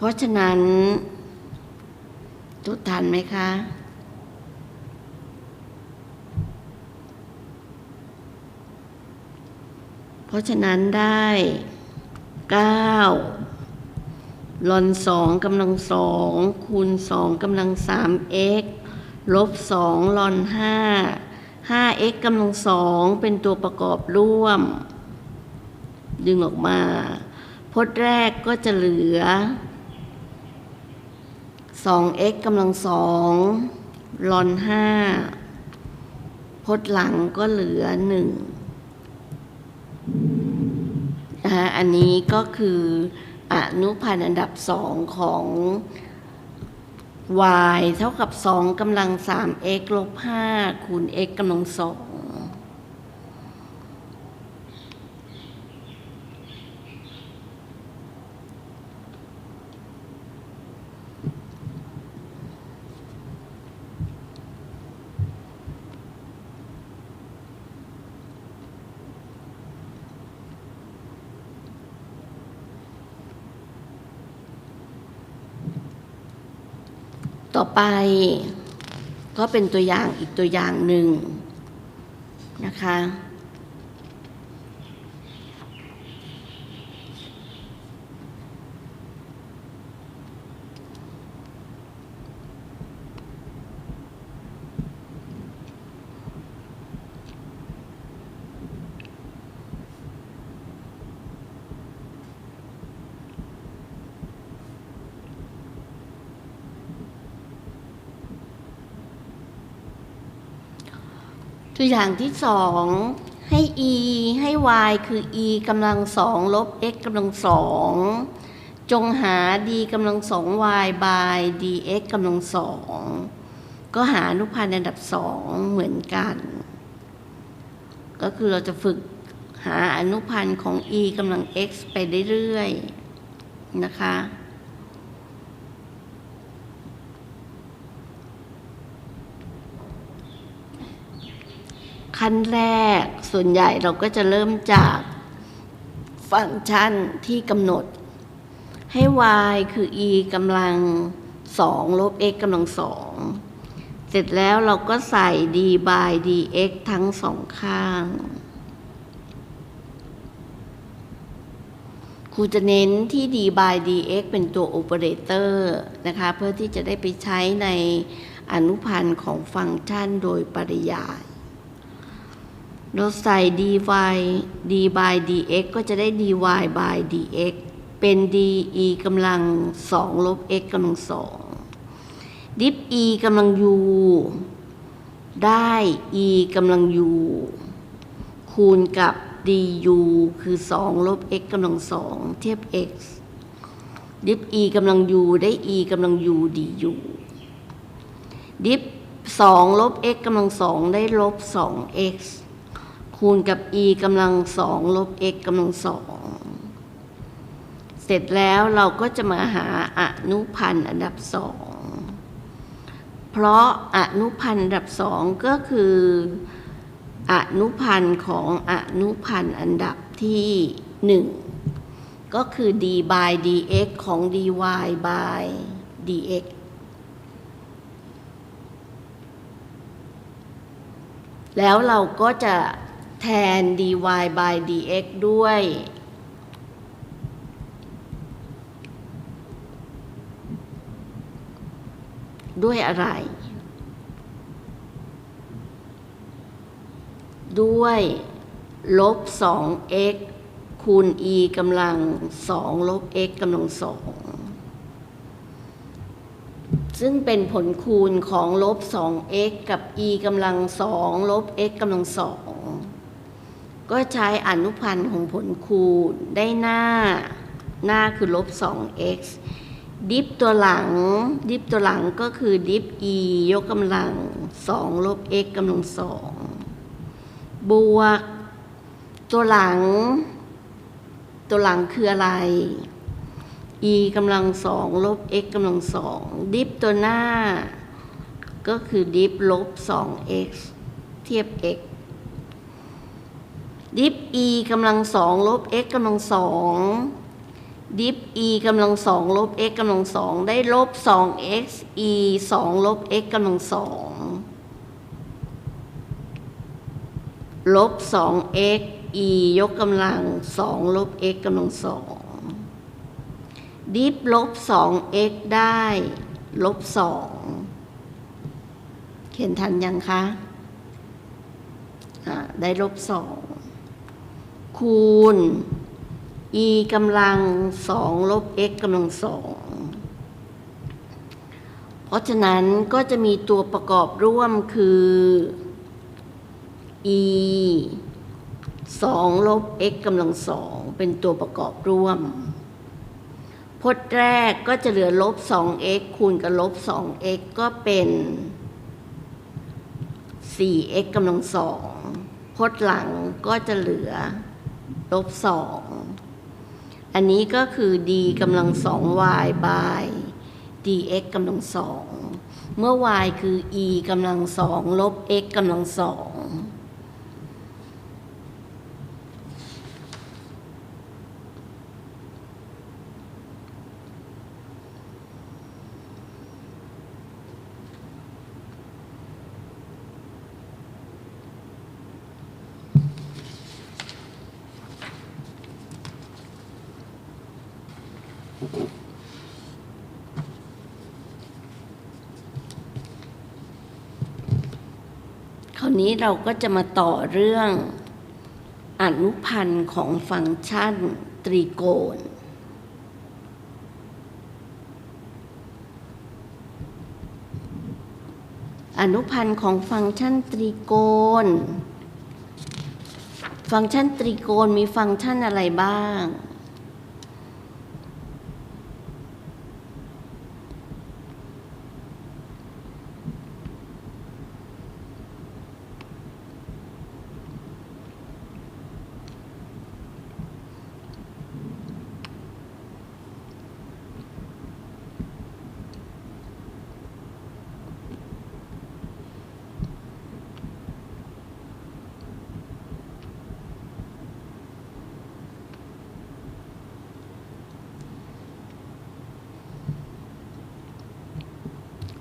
เพราะฉะนั้น ทุกทันไหมคะ เพราะฉะนั้นได้เก้าลอนสองกำลังสองคูณสองกำลังสาม x ลบสองลอนห้าห้า x กำลังสองเป็นตัวประกอบร่วม ดึงออกมาพจน์แรกก็จะเหลือ 2x กำลังสองลอนห้าพจน์หลังก็เหลือหนึ่งนะคะอันนี้ก็คืออนุพันธ์อันดับสองของ y เท่ากับ 2กำลัง 3x ลบ 5 คูณ x กำลังสอง ต่อไปก็เป็นตัวอย่างอีกตัวอย่างหนึ่งนะคะ ตัวอย่างที่สองให้ e ให้ y คือ e กำลังสองลบ x กำลังสองจงหา d กำลังสอง y by dx กำลังสองก็หาอนุพันธ์อันดับสองเหมือนกัน ก็คือเราจะฝึกหาอนุพันธ์ของ e กำลัง x ไปเรื่อยๆนะคะ ขั้นแรกส่วนใหญ่เราก็จะเริ่มจากฟังก์ชันที่กำหนด ให้ y คือ e กำลัง2ลบ x กำลังสองเสร็จแล้วเราก็ใส่ d by dx ทั้งสองข้าง ครูจะเน้นที่ d by dx เป็นตัวโอเปอเรเตอร์นะคะ เพื่อที่จะได้ไปใช้ในอนุพันธ์ของฟังก์ชันโดยปริยาย เราใส่ dy d by dx ก็จะได้ dy by dx เป็น de กำลัง2ลบ x กำลังสองดิฟ e กำลัง u ได้ e กำลัง u คูณกับ du คือ 2 ลบ x กำลังสองเทียบ x ดิฟ e กำลัง u ได้ e กำลัง u du ดิฟ 2 ลบ x กำลังสองได้ลบ 2x คูณกับ e กำลังสองลบ x กำลังสองเสร็จแล้วเราก็จะมาหาอนุพันธ์อันดับสอง เพราะอนุพันธ์อันดับสองก็คืออนุพันธ์ของอนุพันธ์อันดับที่หนึ่งก็คือ d by dx ของ dy by dx แล้วเราก็จะ แทน dy by dx ด้วย ด้วยอะไร ด้วยลบ 2x คูณ e กำลัง 2 ลบ x กำลังสองซึ่งเป็นผลคูณของลบ 2x กับ e กำลัง 2 ลบ x กำลังสอง ก็ใช้อนุพันธ์ของผลคูณได้หน้า หน้าคือลบ 2x ดิฟตัวหลัง ดิฟตัวหลังก็คือดิฟ e ยกกำลัง 2 ลบ x กำลังสองบวก ตัวหลัง ตัวหลังคืออะไร e กำลังสองลบ x กำลังสองดิฟตัวหน้า ก็คือดิฟลบ 2x เทียบ x ดิฟ e กำลังสองลบ x กำลังสองดิฟ e กำลังสองลบ x กำลังสองได้ลบสอง x e สองลบ x กำลังสองลบสอง x e ยกกำลังสองลบ x กำลังสองดิฟลบสอง x ได้ลบสองเขียนทันยังคะอ่าได้ลบสอง คูณ e กำลังสองลบ x กำลังสอง เพราะฉะนั้นก็จะมีตัวประกอบร่วมคือ e สองลบ x กำลังสองเป็นตัวประกอบร่วมพจน์แรกก็จะเหลือลบ 2x คูณกับลบ 2x ก็เป็น 4x กำลังสองพจน์หลังก็จะเหลือ ลบสอง อันนี้ก็คือ d กำลังสอง y by dx กำลังสอง เมื่อ y คือ e กำลังสองลบ x กำลังสอง คราวนี้เราก็จะมาต่อเรื่องอนุพันธ์ของฟังก์ชันตรีโกณอนุพันธ์ของฟังก์ชันตรีโกณ ฟังก์ชันตรีโกณมีฟังก์ชันอะไรบ้าง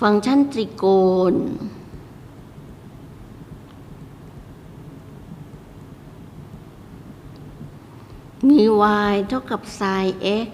ฟังก์ชันตรีโกณ มี y เท่ากับ sin x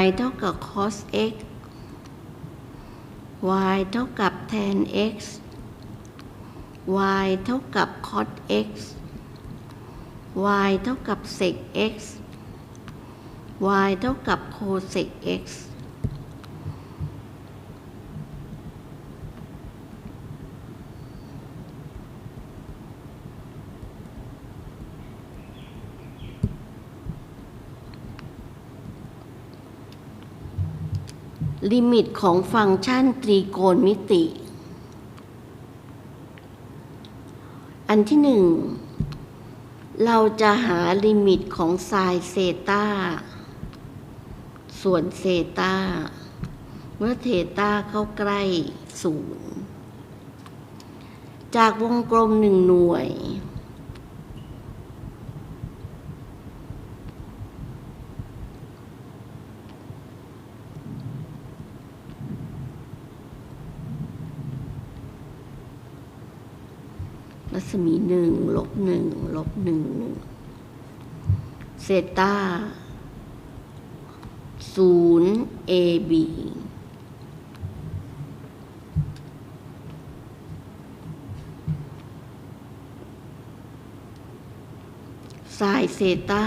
y เท่ากับ cos x y เท่ากับ tan x y เท่ากับ cot x y เท่ากับ sec x y เท่ากับ cosec x ลิมิตของฟังก์ชันตรีโกณมิติ อันที่หนึ่งเราจะหาลิมิตของไซน์เซตาส่วนเซตาเมื่อเทตาเข้าใกล้ศูนย์จากวงกลมหนึ่งหน่วย รัศมีหนึ่งลบหนึ่งลบหนึ่งหนึ่งเซตาศูนย์เอบีไซเซตา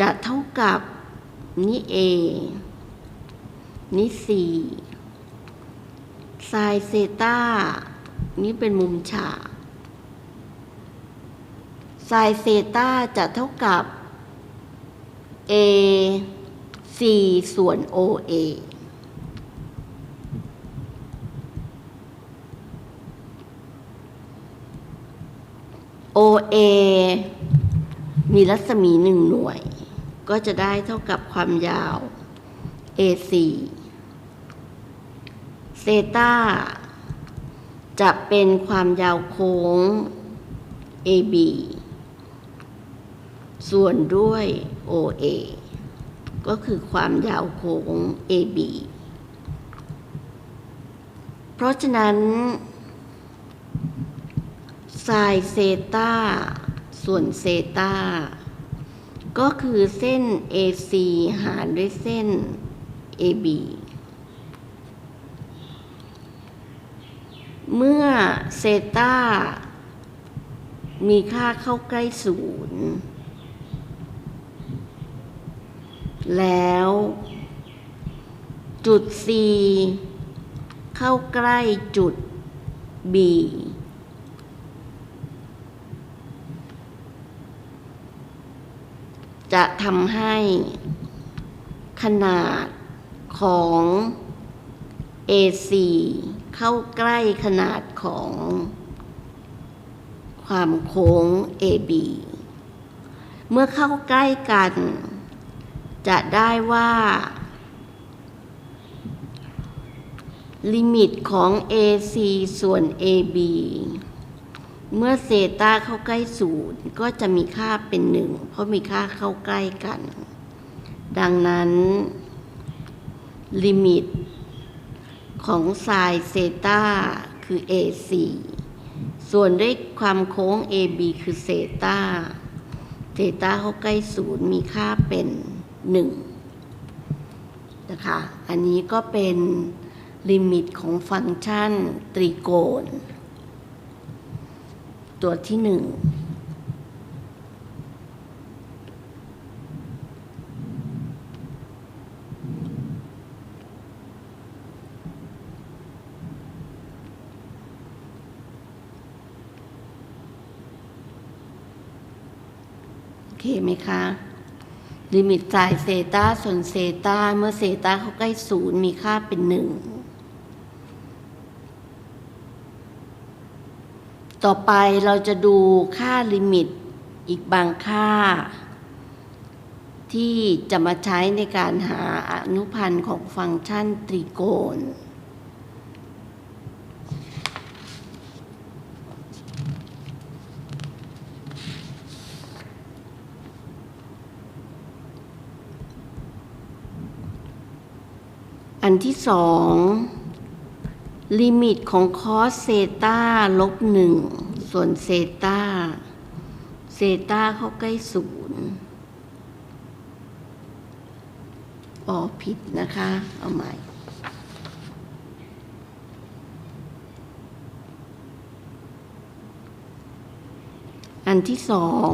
จะเท่ากับ นี่เอนี่สี่ไซเซตา นี่เป็นมุมฉากไซน์เซตาจะเท่ากับ a 4ส่วน oa oa มีรัศมีหนึ่งหน่วย ก็จะได้เท่ากับความยาว a4 เซตา จะเป็นความยาวโค้ง AB ส่วนด้วย OA ก็คือความยาวโค้ง AB เพราะฉะนั้นไซน์เซตาส่วนเซตาก็คือเส้น AC หารด้วยเส้น AB เมื่อเซตามีค่าเข้าใกล้ศูนย์แล้วจุด C เข้าใกล้จุด B จะทำให้ขนาดของ AC เข้าใกล้ขนาดของความโค้ง AB เมื่อเข้าใกล้กัน จะได้ว่า ลิมิตของ AC ส่วน AB เมื่อเซตาเข้าใกล้ศูนย์ก็จะมีค่าเป็นหนึ่งเพราะมีค่าเข้าใกล้กัน ดังนั้น ลิมิต ของทรายเซตาคือ A4 ส่วนด้วยความโค้ง AB คือเซตาเซตาเขาใกล้ศูนย์มีค่าเป็น1นะคะ อันนี้ก็เป็นลิมิตของฟังก์ชันตรีโกณตัวที่ 1 เคไหมคะลิมิตสายเซตาส่วนเซตาเมื่อเซตาเขาใกล้ศูนย์มีค่าเป็นหนึ่งต่อไปเราจะดูค่าลิมิตอีกบางค่า ที่จะมาใช้ในการหาอนุพันธ์ของฟังก์ชันตรีโกณ อันที่สองลิมิตของคอสเซตาลบหนึ่งส่วนเซตาเซตาเข้าใกล้ศูนย์อ๋อผิดนะคะ เอาใหม่อันที่สอง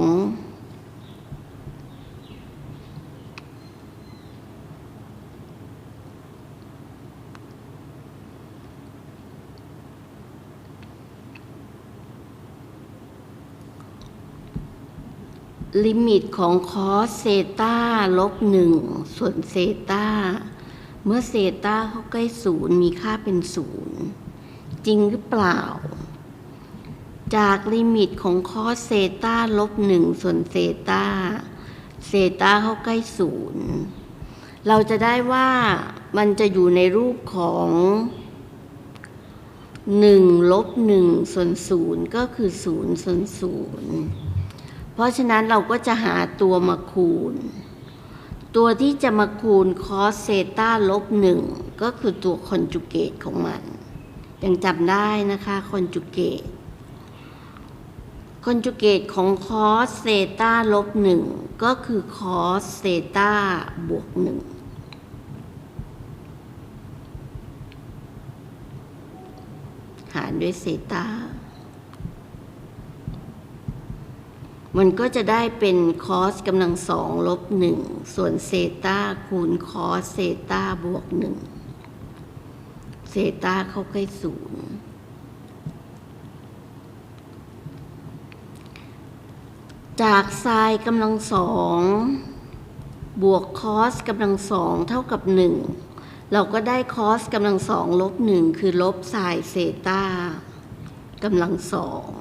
ลิมิตของคอสเซตาลบหนึ่งส่วนเซตาเมื่อเซตาเขาใกล้ศูนย์มีค่าเป็นศูนย์จริงหรือเปล่า จากลิมิตของคอสเซตาลบหนึ่งส่วนเซตาเซตาเขาใกล้ศูนย์เราจะได้ว่ามันจะอยู่ในรูปของหนึ่งลบหนึ่งส่วนศูนย์ก็คือศูนย์ส่วนศูนย์ ราะฉะนั้นเราก็จะหาตัวมาคูณ ตัวที่จะมาคูณคอสเซต้าลบหนึ่งก็คือตัวคอนจูเกตของมัน ยังจำได้นะคะคอนจูเกตคอนจูเกตของคอสเซต้าลบหนึ่งก็คือคอสเซต้าบวกหนึ่งหารด้วยเซต้า มันก็จะได้เป็นคอสกำลังสองลบหนึ่งส่วนเซตาคูณคอสเซตาบวกหนึ่งเซตาเข้าใกล้ศูนย์จากไซน์กำลังสองบวกคอสกำลังสองเท่ากับหนึ่งเราก็ได้คอสกำลังสองลบหนึ่งคือลบไซน์เซตากำลังสอง